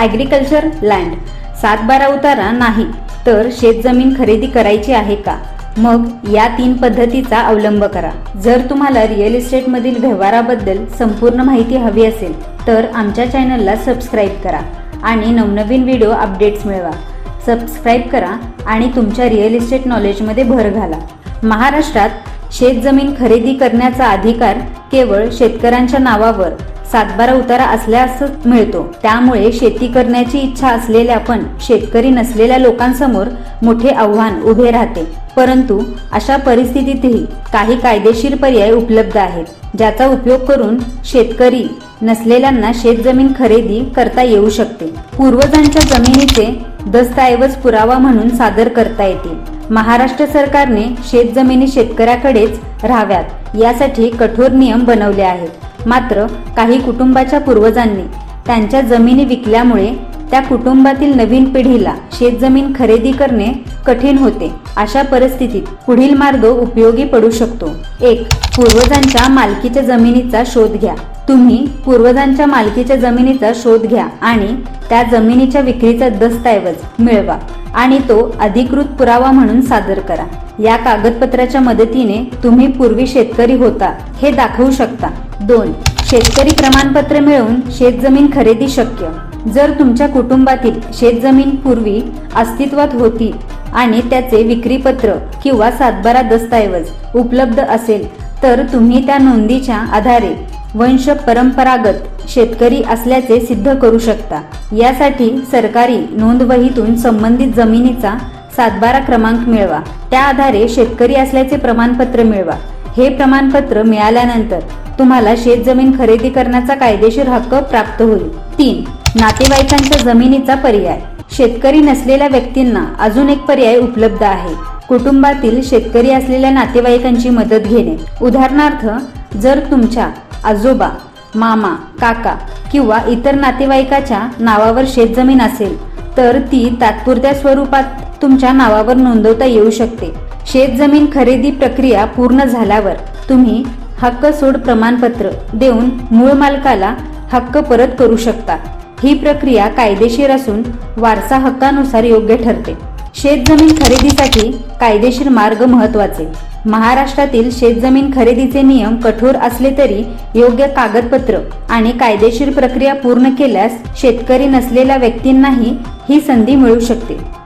Agriculture land सातबारा उतारा नाही तर शेतजमीन खरेदी करायची आहे का? मग या तीन पद्धतीचा अवलंब करा. जर तुम्हाला रिअल इस्टेटमधील व्यवहाराबद्दल संपूर्ण माहिती हवी असेल तर आमच्या चॅनलला सबस्क्राईब करा आणि नवनवीन व्हिडिओ अपडेट्स मिळवा. सबस्क्राईब करा आणि तुमच्या रिअल इस्टेट नॉलेजमध्ये भर घाला. महाराष्ट्रात शेतजमीन खरेदी करण्याचा अधिकार केवळ शेतकऱ्यांच्या नावावर सातबारा उतारा असल्यास मिळतो. त्यामुळे शेती करण्याची इच्छा असलेल्या पण शेतकरी नसलेल्या लोकांसमोर मोठे आव्हान उभे राहते. परंतु अशा परिस्थितीतही काही कायदेशीर पर्याय उपलब्ध आहेत ज्याचा उपयोग करून शेतकरी नसलेल्यांना शेतजमीन खरेदी करता येऊ शकते. पूर्वजांच्या जमिनीचे दस्तऐवज पुरावा म्हणून सादर करता येतील. महाराष्ट्र सरकारने शेतजमिनी शेतकऱ्याकडेच राहाव्यात यासाठी कठोर नियम बनवले आहेत. मात्र काही कुटुंबाच्या पूर्वजांनी त्यांच्या जमिनी विकल्यामुळे त्या कुटुंबातील नवीन पिढीला शेतजमीन खरेदी करणे कठीण होते. अशा परिस्थितीत पुढील मार्ग उपयोगी पडू शकतो. एक पूर्वजांच्या मालकीच्या जमिनीचा शोध घ्या. तुम्ही पूर्वजांच्या मालकीच्या जमिनीचा शोध घ्या आणि त्या जमिनीच्या विक्रीचा दस्तऐवज मिळवा आणि तो अधिकृत पुरावा म्हणून सादर करा. या कागदपत्राच्या मदतीने तुम्ही पूर्वी शेतकरी होता हे दाखवू शकता. दोन. शेतकरी प्रमाणपत्र मिळवून शेतजमीन खरेदी शक्य. जर तुमच्या कुटुंबातील शेतजमीन पूर्वी अस्तित्वात होती आणि त्याचे विक्रीपत्र किंवा सातबारा दस्तऐवज उपलब्ध असेल तर तुम्ही त्या नोंदीच्या आधारे वंश परंपरागत शेतकरी असल्याचे सिद्ध करू शकता. यासाठी सरकारी नोंदवहीतून संबंधित जमिनीचा सातबारा क्रमांक मिळवा. त्या आधारे शेतकरी असल्याचे प्रमाणपत्र मिळवा. हे प्रमाणपत्र मिळाल्यानंतर तुम्हाला शेतजमीन खरेदी करण्याचा कायदेशीर हक्क प्राप्त होईल. तीन नातेवाईकांच्या जमिनीचा पर्याय. शेतकरी नसलेल्या व्यक्तींना अजून एक पर्याय उपलब्ध आहे. कुटुंबातील शेतकरी असलेल्या नातेवाईकांची मदत घेणे. उदाहरणार्थ जर तुमच्या आजोबा मामा काका किंवा इतर नातेवाईकाच्या नावावर शेतजमीन असेल तर ती तात्पुरत्या स्वरूपात तुमच्या नावावर नोंदवता येऊ शकते. शेतजमीन खरेदी प्रक्रिया पूर्ण झाल्यावर तुम्ही हक्क सोड प्रमाणपत्र देऊन मूळ मालकाला हक्क परत करू शकता. ही प्रक्रिया कायदेशीर असून वारसा हक्कानुसार योग्य ठरते. शेतजमीन खरेदीसाठी कायदेशीर मार्ग महत्त्वाचे महाराष्ट्रातील शेतजमीन खरेदीचे नियम कठोर असले तरी योग्य कागदपत्र आणि कायदेशीर प्रक्रिया पूर्ण केल्यास शेतकरी नसलेल्या व्यक्तींनाही ही संधी मिळू शकते.